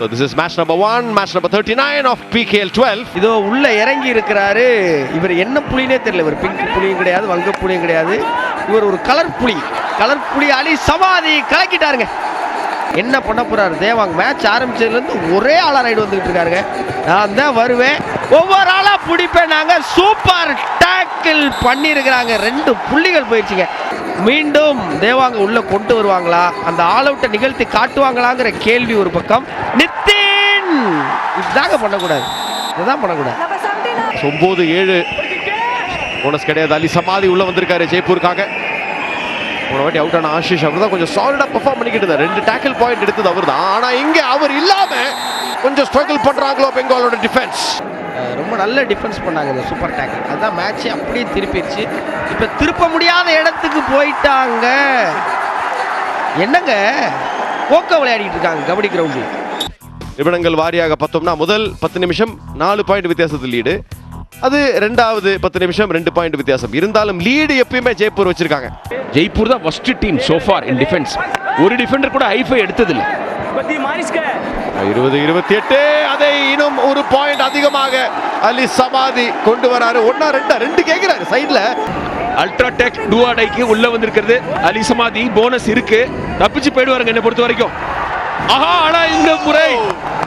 So this is match number one, match number 39 of PKL 12. இதோ உள்ள இறங்கி இருக்கிறாரு. இவர் என்ன புலினே தெரியல. இவர் பிங்க் புலியும் கிடையாது வங்க புலியும் கிடையாது. இவர் ஒரு கலர் புலி. கலர் புலி அலி சமாதி கலக்கிட்டாருங்க. என்ன பண்ண போறாரு? தேவாங்க மேட்ச் ஆரம்பிச்சதுலேருந்து ஒரே ஆளா ரைடு வந்துகிட்டு இருக்காருங்க. நான் தான் வருவேன். ஒவ்வொரு ஆளா பிடிப்பேன் நாங்க. சூப்பர் டேக்கிள் பண்ணியிருக்கிறாங்க. ரெண்டு புள்ளிகள் போயிடுச்சுங்க. மீண்டும் தேவாங்க உள்ள கொண்டு வருவாங்களா? அந்த ஆல் அவுட்டை நிகழ்த்தி காட்டுவாங்களாங்கிற கேள்வி ஒரு பக்கம். நித்தின்! இதுதாங்க பண்ணக்கூடாது. இதுதான் பண்ணக்கூடாது. Number 79. ஒன்பது ஏழு. போனஸ் கிடையாது. அலி சமாதி உள்ள வந்திருக்காரு ஜெய்ப்பூருக்காக. போன வாட்டி அவுட் ஆன ஆஷிஷ் அவர் தான் கொஞ்சம் சாலிடா பெர்ஃபார்ம் பண்ணிக்கிட்டு இருந்தார். ரெண்டு டேக்கிள் பாயிண்ட் எடுத்தது அவர் தான் ஆனா இங்க அவர் இல்லாம கொஞ்சம் ஸ்ட்ரகிள் பண்றாங்களோ பெங்காலோட டிஃபென்ஸ் ரொம்ப நல்ல டிஃபென்ஸ் பண்ணாங்க இந்த சூப்பர் டேக்கிள் அதுதான் மேட்ச் அப்படியே திருப்பிடுச்சு. இப்போ திருப்ப முடியாத இடத்துக்கு போயிட்டாங்க. என்னங்க? போக்க விளையாடிட்டு இருக்காங்க கபடி கிரவுண்டில் நிமிடங்கள் வாரியாக பார்த்தோம்னா முதல் பத்து நிமிஷம் நாலு பாயிண்ட் வித்தியாசத்தில் லீடு. அது ரெண்டாவது பத்து நிமிஷம் ரெண்டு பாயிண்ட் வித்தியாசம். இருந்தாலும் லீடு எப்பயுமே ஜெய்ப்பூர் வச்சிருக்காங்க. ஜெய்ப்பூர் தான் first team so far in defence ஒரு டிஃபெண்டர் கூட ஐஃபை எடுத்ததில்லை. இருபது இருபத்தி எட்டு. அதை இன்னும் ஒரு பாயிண்ட் அதிகமாக அலி சமாதி கொண்டு வராரு. ஒன்னா ரெண்டா ரெண்டு கேட்கிறாரு சைடுல. அல்ட்ராடெக் டூஆடைக்கு உள்ள வந்திருக்கிறது. அலி சமாதி போனஸ் இருக்கு. தப்பிச்சு போயிடுவாருங்க என்ன பொறுத்த வரைக்கும். ஆஹா ஆனா இந்த முறை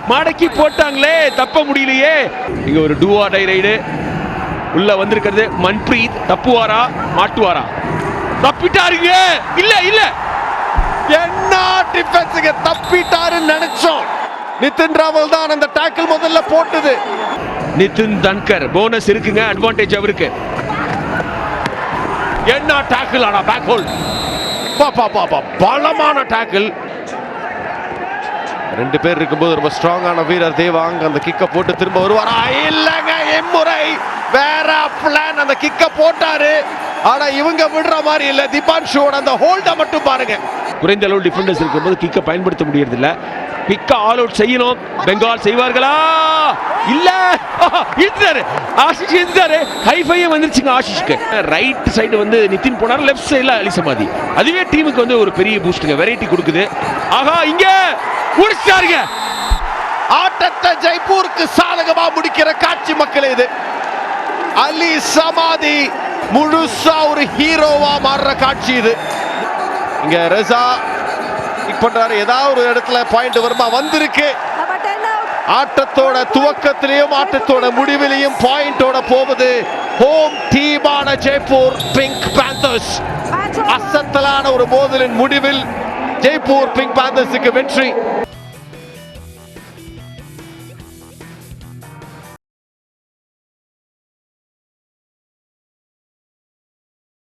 மடக்கி போட்டாங்களே தப்ப முடியலையே. இங்க ஒரு டூஆடை ரைடு உள்ள வந்திருக்கிறது. மன்பிரீத் தப்புவாரா மாட்டுவாரா? தப்பிட்டாருங்க. இல்ல இல்ல. டிஃபென்ஸுக்கு தப்பிட்டாருன்னு நினைச்சோம். நிதின் ராவல் தான் அந்த டாக்கிள் முதல்ல போட்டது. நிதின் தன்கர் போனஸ் இருக்குங்க அட்வான்டேஜ் அவருக்கு. என்ன டாக்கிள் ஆனா பேக் ஹோல் பாப்பா பாப்பா பலமான டாக்கிள் ரெண்டு பேர் இருக்கும்போது ரொம்ப ஸ்ட்ராங்கான வீரர் தேவாங் அந்த கிக்க போட்டு திரும்ப வருவாரா? இல்லங்க இம்முறை வேற பிளான் அந்த கிக்க போட்டாரு. ஆனா இவங்க விடுற மாதிரி இல்ல. தீபான்ஷுவோட அந்த ஹோல்ட மட்டும் பாருங்க. குறைந்த அளவு டிஃபெண்டர்ஸ் இருக்கும்போது கிக்கை பயன்படுத்த முடியறது இல்ல பிக்க ஆல் அவுட் செய்யணும். பெங்கால் செய்வார்களா? இல்ல. இருந்தாரு ஆஷிஷ் இருந்தாரு ஹைஃபையே வந்துருச்சுங்க ஆஷிஷ்க்கு. ரைட் சைடு வந்து நிதின் போனார். லெஃப்ட் சைடுல அலி சமாதி. அதுவே டீமுக்கு வந்து ஒரு பெரிய பூஸ்ட்டுங்க வெரைட்டி கொடுக்குது. ஆஹா இங்க! முடிச்சாருங்க ஆட்டத்தை ஜெய்ப்பூருக்கு சாதகமா முடிக்கிற காட்சி மக்கள் இது. அலி சமாதி முழுசா ஒரு ஹீரோவா மாறுற காட்சி இது. இங்க ரெசா கிக் பண்றாரு. ஏதாவது ஒரு இடத்துல பாயிண்ட் வருமா? வந்திருக்கு. ஆட்டத்தோட துவக்கத்திலையும் ஆட்டத்தோட முடிவிலையும் பாயிண்டோட போவது ஹோம் டீமான ஜெய்ப்பூர் பிங்க் பேந்தர்ஸ் அசத்தலான ஒரு மோதலின் முடிவில் ஜெய்ப்பூர் பிங்க் பேந்தர்ஸுக்கு வெற்றி.